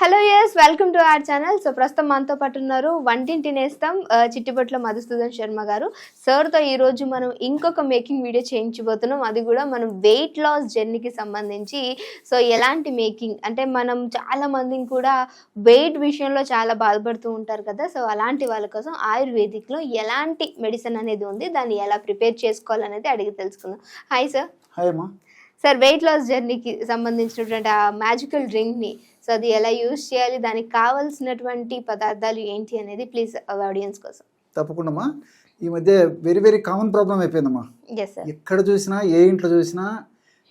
Hello yes welcome to our channel so ప్రస్తుతం మనతో పాటు ఉన్నారు వంటింటి నేస్తం చిట్టిపట్ల మధుసూదన్ శర్మ గారు. సార్తో ఈ రోజు మనం ఇంకొక మేకింగ్ వీడియో చేయించబోతున్నాం. అది కూడా మనం వెయిట్ లాస్ జర్నీకి సంబంధించి. సో ఎలాంటి మేకింగ్? అంటే మనం చాలా మందిని కూడా వెయిట్ విషయంలో చాలా బాధపడుతూ ఉంటారు కదా. సో అలాంటి వాళ్ళ కోసం ఆయుర్వేదిక్లో ఎలాంటి మెడిసిన్ అనేది ఉంది? దాన్ని ఎలా ప్రిపేర్ చేసుకోవాలనేది అడిగి తెలుసుకుందాం. హాయ్ సార్ హాయ్ అమ్మా. సార్ వెయిట్ లాస్ జర్నీకి సంబంధించినటువంటి ఆ మ్యాజికల్ డ్రింక్ని సో అది ఎలా యూజ్ చేయాలి దానికి కావాల్సినటువంటి పదార్థాలు ఏంటి అనేది ప్లీజ్ ఆడియన్స్ కోసం. తప్పకుండా ఈ మధ్య వెరీ వెరీ కామన్ ప్రాబ్లం అయిపోయిందమ్మా. ఎక్కడ చూసినా ఏ ఇంట్లో చూసినా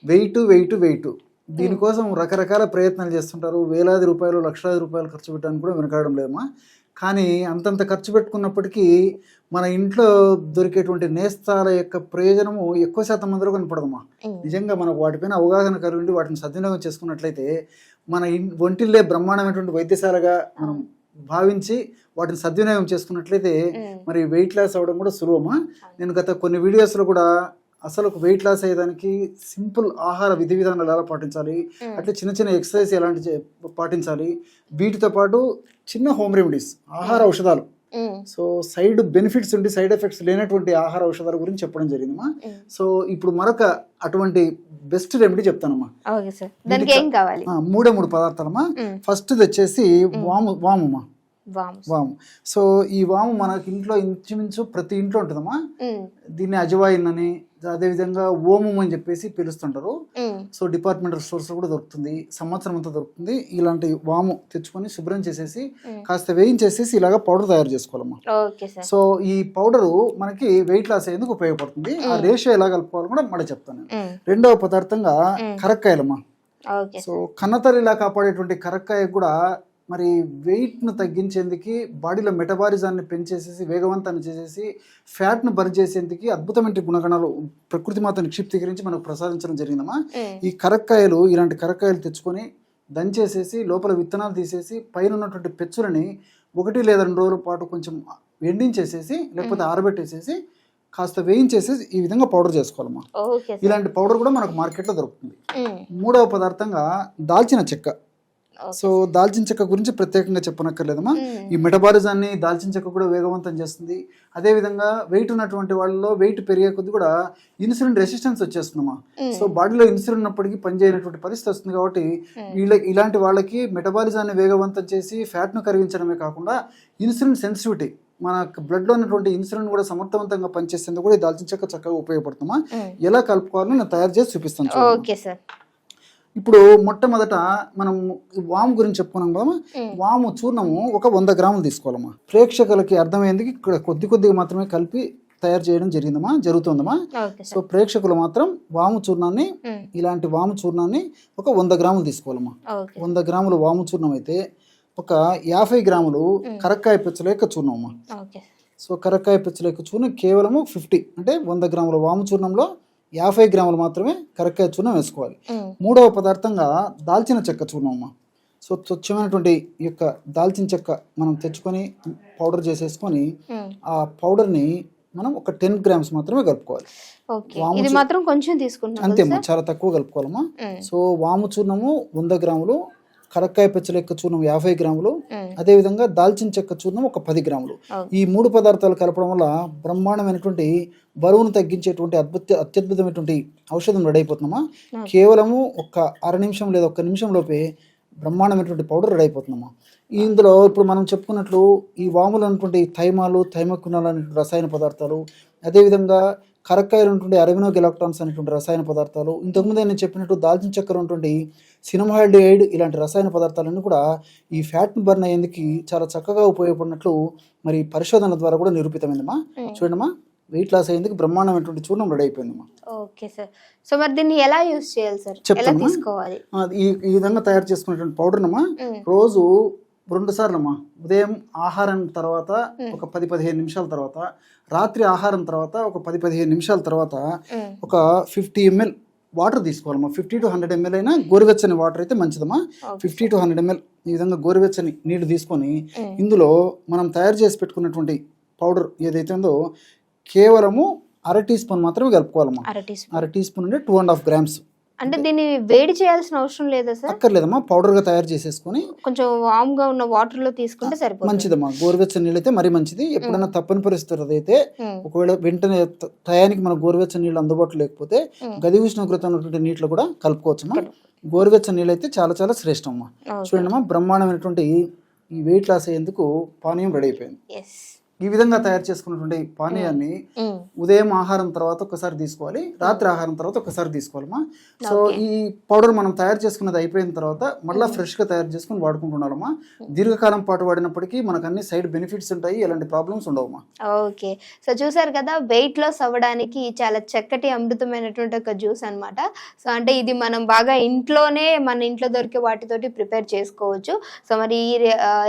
వెయిట్ వెయిట్ వెయిట్ దీనికోసం రకరకాల ప్రయత్నాలు చేస్తుంటారు. వేలాది రూపాయలు లక్షలాది రూపాయలు ఖర్చు పెట్టడానికి కూడా వెనకాడడం లేదమ్మా. కానీ అంతంత ఖర్చు పెట్టుకున్నప్పటికీ మన ఇంట్లో దొరికేటువంటి నేస్తాల యొక్క ప్రయోజనము ఎక్కువ శాతం మందిలో కనపడదమ్మా. నిజంగా మనకు వాటిపైన అవగాహన కలిగి వాటిని సద్వినియోగం చేసుకున్నట్లయితే మన ఒంటిల్లే బ్రహ్మాండమైనటువంటి వైద్యశాలగా మనం భావించి వాటిని సద్వినియోగం చేసుకున్నట్లయితే మరి వెయిట్ లాస్ అవ్వడం కూడా సులభమా? నేను గత కొన్ని వీడియోస్లో కూడా అసలు వెయిట్ లాస్ అయ్యేదానికి సింపుల్ ఆహార విధి విధానాలు ఎలా పాటించాలి? అట్లే చిన్న చిన్న ఎక్సర్సైజ్ ఎలాంటి పాటించాలి? వీటితో పాటు చిన్న హోమ్ రెమెడీస్ ఆహార ఔషధాలు. సో సైడ్ బెనిఫిట్స్ ఉండి సైడ్ ఎఫెక్ట్స్ లేనటువంటి ఆహార ఔషధాల గురించి చెప్పడం జరిగిందమ్మా. సో ఇప్పుడు మరొక అటువంటి బెస్ట్ రెమెడీ చెప్తానమ్మా. మూడే మూడు పదార్థాలమ్మా. మ్మ్. ఫస్ట్ వచ్చేసి వాము వామమ్మా. వామ్. వాము. సో ఈ వాము మనకి ఇంట్లో ఇంచుమించు ప్రతి ఇంట్లో ఉంటుందమ్మా. దీన్ని అజవాయిన్ అని అదేవిధంగా ఓమం అని చెప్పేసి పిలుస్తుంటారు. సో డిపార్ట్మెంటల్ స్టోర్స్లో కూడా దొరుకుతుంది. సంవత్సరం అంతా దొరుకుతుంది. ఇలాంటి వాము తెచ్చుకొని శుభ్రం చేసేసి. కాస్త వేయించేసేసి ఇలాగ పౌడర్ తయారు చేసుకోవాలమ్మా. సో ఈ పౌడరు మనకి వెయిట్ లాస్ అయ్యేందుకు ఉపయోగపడుతుంది. ఆ రేషియో ఎలా కలుపుకోవాలో కూడా మళ్ళీ చెప్తాను. రెండవ పదార్థంగా కరక్కాయలమ్మా. సో కన్నతల్లిలా కాపాడేటువంటి కరక్కాయ కూడా మరి వెయిట్ను తగ్గించేందుకు బాడీలో మెటబాలిజాన్ని పెంచేసేసి వేగవంతాన్ని చేసేసి ఫ్యాట్ను బర్న్ చేసేందుకు అద్భుతమైన గుణగణాలు ప్రకృతి మాత నిక్షిప్తీకరించి మనకు ప్రసాదించడం జరిగిందమ్మా. ఈ కరక్కాయలు ఇలాంటి కరక్కాయలు తెచ్చుకొని దంచేసేసి లోపల విత్తనాలు తీసేసి పైన ఉన్నటువంటి పెచ్చులని ఒకటి లేదా రెండు రోజుల పాటు కొంచెం ఎండించేసేసి లేకపోతే ఆరబెట్టేసేసి కాస్త వేయించేసేసి ఈ విధంగా పౌడర్ చేసుకోవాలమ్మా. ఇలాంటి పౌడర్ కూడా మనకు మార్కెట్లో దొరుకుతుంది. మూడవ పదార్థంగా దాల్చిన చెక్క. సో దాల్చిన చెక్క గురించి ప్రత్యేకంగా చెప్పనక్కర్లేదమ్మా. ఈ మెటబాలిజాన్ని దాల్చిన చెక్క కూడా వేగవంతం చేస్తుంది. అదేవిధంగా వెయిట్ ఉన్నటువంటి వాళ్ళలో వెయిట్ పెరిగే కొద్ది కూడా ఇన్సులిన్ రెసిస్టెన్స్ వచ్చేస్తుందమ్మా. సో బాడీలో ఇన్సులిన్ ఉన్నప్పటికీ పనిచేయనటువంటి పరిస్థితి వస్తుంది కాబట్టి వీళ్ళ ఇలాంటి వాళ్ళకి మెటబాలిజాన్ని వేగవంతం చేసి ఫ్యాట్ను కరిగించడమే కాకుండా ఇన్సులిన్ సెన్సిటివిటీ మన బ్లడ్లో ఉన్నటువంటి ఇన్సులిన్ కూడా సమర్థవంతంగా పనిచేసేందుకు కూడా ఈ దాల్చిన చెక్క చక్కగా ఉపయోగపడుతుందమ్మా. ఎలా కలుపుకోవాలో నేను తయారు చేసి చూపిస్తాను. ఓకే సార్ ఇప్పుడు మొట్టమొదట మనం వాము గురించి చెప్పుకున్నాం కదా వాము చూర్ణము ఒక వంద గ్రాములు తీసుకోవాలమ్మా. ప్రేక్షకులకి అర్థమయ్యేందుకు ఇక్కడ కొద్ది కొద్దిగా మాత్రమే కలిపి తయారు చేయడం జరిగిందమ్మా జరుగుతుందమ్మా. సో ప్రేక్షకులు మాత్రం వాము చూర్ణాన్ని. ఇలాంటి వాము చూర్ణాన్ని ఒక వంద గ్రాములు తీసుకోవాలమ్మా. వంద గ్రాములు వాము చూర్ణం అయితే ఒక యాభై గ్రాములు కరక్కాయ పెచ్చల యొక్క చూర్ణం అమ్మా సో కరక్కాయ పెచ్చల యొక్క చూర్ణం కేవలము ఫిఫ్టీ అంటే వంద గ్రాముల వాము చూర్ణంలో యాభై గ్రాములు మాత్రమే కరక్కాయ చూర్ణం వేసుకోవాలి. మూడవ పదార్థంగా దాల్చిన చెక్క చూర్ణం అమ్మ. సో స్వచ్ఛమైనటువంటి ఈ యొక్క దాల్చిన చెక్క మనం తెచ్చుకొని పౌడర్ చేసేసుకొని ఆ పౌడర్ని మనం ఒక టెన్ గ్రామ్స్ మాత్రమే కలుపుకోవాలి. వాము మాత్రం కొంచెం తీసుకుంటున్నాం అంతే అమ్మా చాలా తక్కువ కలుపుకోవాలమ్మా. సో వాము చూర్ణము వంద గ్రాములు కరక్కాయ పెచ్చల యొక్క చూర్ణం యాభై గ్రాములు అదేవిధంగా దాల్చిన చెక్క చూర్ణం ఒక పది గ్రాములు. ఈ మూడు పదార్థాలు కలపడం వల్ల బ్రహ్మాండమైనటువంటి బరువును తగ్గించేటువంటి అద్భుత అత్యద్భుతమైనటువంటి ఔషధం రెడీ అయిపోతుందమ్మా. కేవలము ఒక అర నిమిషం లేదా ఒక్క నిమిషం లోపే బ్రహ్మాండమైనటువంటి పౌడర్ రెడీ అయిపోతుందమ్మా. ఇందులో ఇప్పుడు మనం చెప్పుకున్నట్లు ఈ వాములు ఉన్నటువంటి థైమాలు థైమకునాలు అనేటువంటి రసాయన పదార్థాలు అదేవిధంగా కరక్కాయలు ఉన్నటువంటి అరవినోగ్ ఎలక్ట్రాన్స్ అనేటువంటి రసాయన పదార్థాలు ఇంతకుముందే నేను చెప్పినట్టు దాల్చిన చక్కెర ఉన్నటువంటి సినమాల్డిహైడ్ ఇలాంటి రసాయన పదార్థాలన్నీ కూడా ఈ ఫ్యాట్ని బర్న్ అయ్యేందుకు చాలా చక్కగా ఉపయోగపడినట్లు మరి పరిశోధనల ద్వారా కూడా నిరూపితమైందమ్మా. చూడమ్మా వెయిట్ లాస్ అయ్యేందుకు బ్రహ్మాండమైనటువంటి చూర్ణం రెడీ అయిపోయిందమ్మా. ఓకే సార్ సో మరి దీన్ని ఎలా యూజ్ చేయాలి సార్ ఎలా చెప్తానమ్మా. తీసుకోవాలి? ఈ ఈ విధంగా తయారు చేసుకునేటువంటి పౌడర్నమ్మా మ్మ్. రోజు రెండు సార్లమ్మా ఉదయం ఆహారం తర్వాత ఒక పది పదిహేను నిమిషాల తర్వాత రాత్రి ఆహారం తర్వాత ఒక పది పదిహేను నిమిషాల తర్వాత మ్మ్. ఒక ఫిఫ్టీ ఎంఎల్ వాటర్ తీసుకోవాలమ్మా. ఫిఫ్టీ టు హండ్రెడ్ ఎంఎల్ అయినా గోరువెచ్చని వాటర్ అయితే మంచిదమ్మా. ఫిఫ్టీ టు హండ్రెడ్ ఎంఎల్ ఈ విధంగా గోరువెచ్చని నీళ్ళు తీసుకొని మ్మ్. ఇందులో మనం తయారు చేసి పెట్టుకున్నటువంటి పౌడర్ ఏదైతే ఉందో కేవలము అర టీ స్పూన్ మాత్రమే కలుపుకోవాలమ్మా. అర టీ స్పూన్. అర టీ స్పూన్ అంటే టూ అండ్ హాఫ్ గ్రామ్స్ అంటే దీన్ని వేడి చేయాల్సిన అవసరం లేదా సార్? అక్కర్లేదమ్మా పౌడర్గా తయారు చేసేసుకొని కొంచెం వామ్గా ఉన్న వాటర్లో తీసుకుంటే సరిపోతుంది. మంచిదమ్మా. గోరువెచ్చని నీళ్ళు అయితే మరీ మంచిది. ఎప్పుడైనా తప్పని పరిస్థితి అదైతే ఉమ్, ఒకవేళ వెంటనే టయానికి మన గోరువెచ్చని నీళ్ళు అందుబాటులో లేకపోతే. గది ఉష్ణోగ్రత ఉన్నటువంటి నీటిలో కూడా కలుపుకోవచ్చమ్మా. గోరువెచ్చని నీళ్ళు అయితే చాలా చాలా శ్రేష్టం అమ్మా. చూడండి అమ్మా బ్రహ్మాండమైనటువంటి ఈ వెయిట్ లాస్ అయ్యేందుకు పానీయం రెడీ అయిపోయింది. ఈ విధంగా తయారు చేసుకున్నటువంటి పానీయాన్ని ఉదయం ఆహారం తర్వాత ఒకసారి తీసుకోవాలి రాత్రి ఆహారం తర్వాత ఒకసారి తీసుకోవాలమ్మా. సో. ఈ పౌడర్ మనం తయారు చేసుకున్నది అయిపోయిన తర్వాత మళ్ళీ ఫ్రెష్గా తయారు చేసుకుని వాడుకుంటున్నామా దీర్ఘకాలం పాటు వాడినప్పటికీ మనకు అన్ని సైడ్ బెనిఫిట్స్ ఉంటాయి ఎలాంటి ప్రాబ్లమ్స్ ఉండవమ్మా. ఓకే. సో చూసారు కదా వెయిట్ లాస్ అవ్వడానికి చాలా చక్కటి అమృతమైనటువంటి ఒక జ్యూస్ అన్నమాట. సో అంటే ఇది మనం బాగా ఇంట్లోనే మన ఇంట్లో దొరికే వాటితోటి ప్రిపేర్ చేసుకోవచ్చు. సో మరి ఈ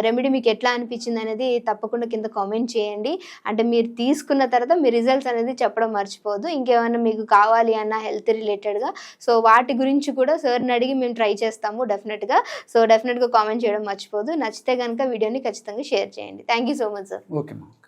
రెమెడీ మీకు ఎట్లా అనిపించింది అనేది తప్పకుండా కింద కామెంట్ చేయండి. అంటే మీరు తీసుకున్న తర్వాత మీ రిజల్ట్స్ అనేది చెప్పడం మర్చిపోదు ఇంకేమైనా మీకు కావాలి అన్న హెల్త్ రిలేటెడ్గా సో వాటి గురించి కూడా సార్ని అడిగి మేము ట్రై చేస్తాము డెఫినెట్గా సో డెఫినెట్గా కామెంట్ చేయడం మర్చిపోదు నచ్చితే కనుక వీడియోని ఖచ్చితంగా షేర్ చేయండి. Thank you so much sir okay